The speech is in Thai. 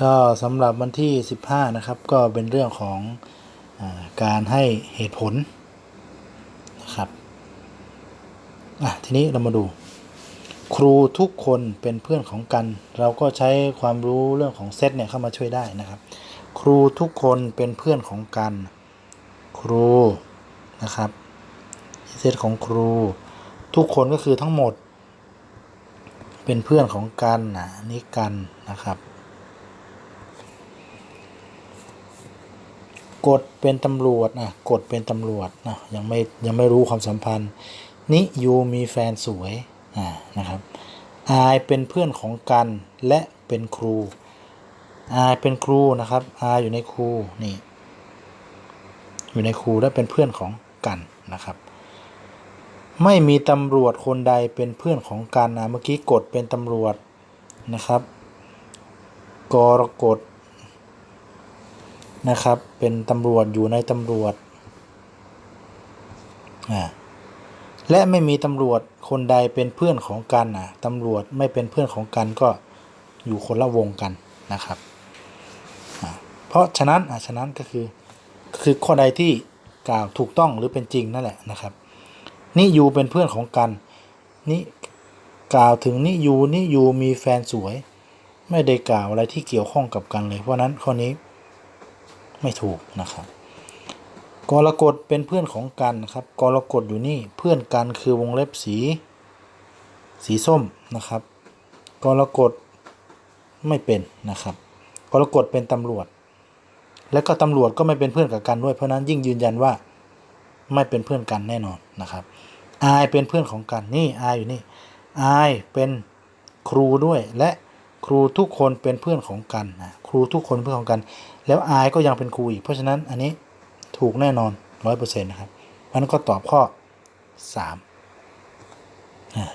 ก็สำหรับวันที่ 15 นะครับ ก็เป็นเรื่องของอการให้เหตุผลนะครับอะทีนี้เรามาดู ครูทุกคนเป็นเพื่อนของกัน เราก็ใช้ความรู้เรื่องของเซตเนี่ยเข้ามาช่วยได้นะครับ ครูทุกคนเป็นเพื่อนของกัน ครูนะครับเซตของครู ทุกคนก็คือทั้งหมด เป็นเพื่อนของกันนะอันนี่กันนะครับ กดเป็นตำรวจนะกดเป็นตำรวจนะยังไม่ยังไม่รู้ความสัมพันธ์ นิยูมีแฟนสวยอ่านะครับอายเป็นเพื่อนของกันและเป็นครูอายเป็นครูนะครับอายอยู่ในครูนี่อยู่ในครูและเป็นเพื่อนของกันนะครับ ไม่มีตำรวจคนใดเป็นเพื่อนของกันนะเมื่อกี้กดเป็นตำรวจนะครับกรกฎ นะครับ เป็นตำรวจอยู่ในตำรวจอ่าและไม่มีตำรวจคนใดเป็นเพื่อนของกันนะตำรวจไม่เป็นเพื่อนของกันก็อยู่คนละวงกันนะครับอ่าเพราะฉะนั้นอะฉะนั้นก็คือคือข้อใดที่กล่าวถูกต้องหรือเป็นจริงนั่นแหละนะครับนิยูเป็นเพื่อนของกันนี่กล่าวถึงนิยูนิยูมีแฟนสวย ไม่ได้กล่าวอะไรที่เกี่ยวข้องกับกันเลย เพราะนั้นข้อนี้ ไม่ถูกนะครับกรกฎเป็นเพื่อนของกันครับกรกฎอยู่นี่เพื่อนกันคือวงเล็บสี สีส้มนะครับกรกฎไม่เป็นนะครับกรกฎเป็นตำรวจ และก็ตำรวจก็ไม่เป็นเพื่อนกับกันด้วยเพราะนั้นยิ่งยืนยันว่าไม่เป็นเพื่อนกันแน่นอนนะครับอายเป็นเพื่อนของกันนี่อายอยู่นี่อายเป็นครูด้วยและ ครูทุกคนเป็นเพื่อนของกันนะครูทุกคนเพื่อนของกัน แล้วอายก็ยังเป็นครูอีก เพราะฉะนั้นอันนี้ถูกแน่นอนร้อยเปอร์เซ็นต์นะครับมันก็ตอบข้อสามอ่า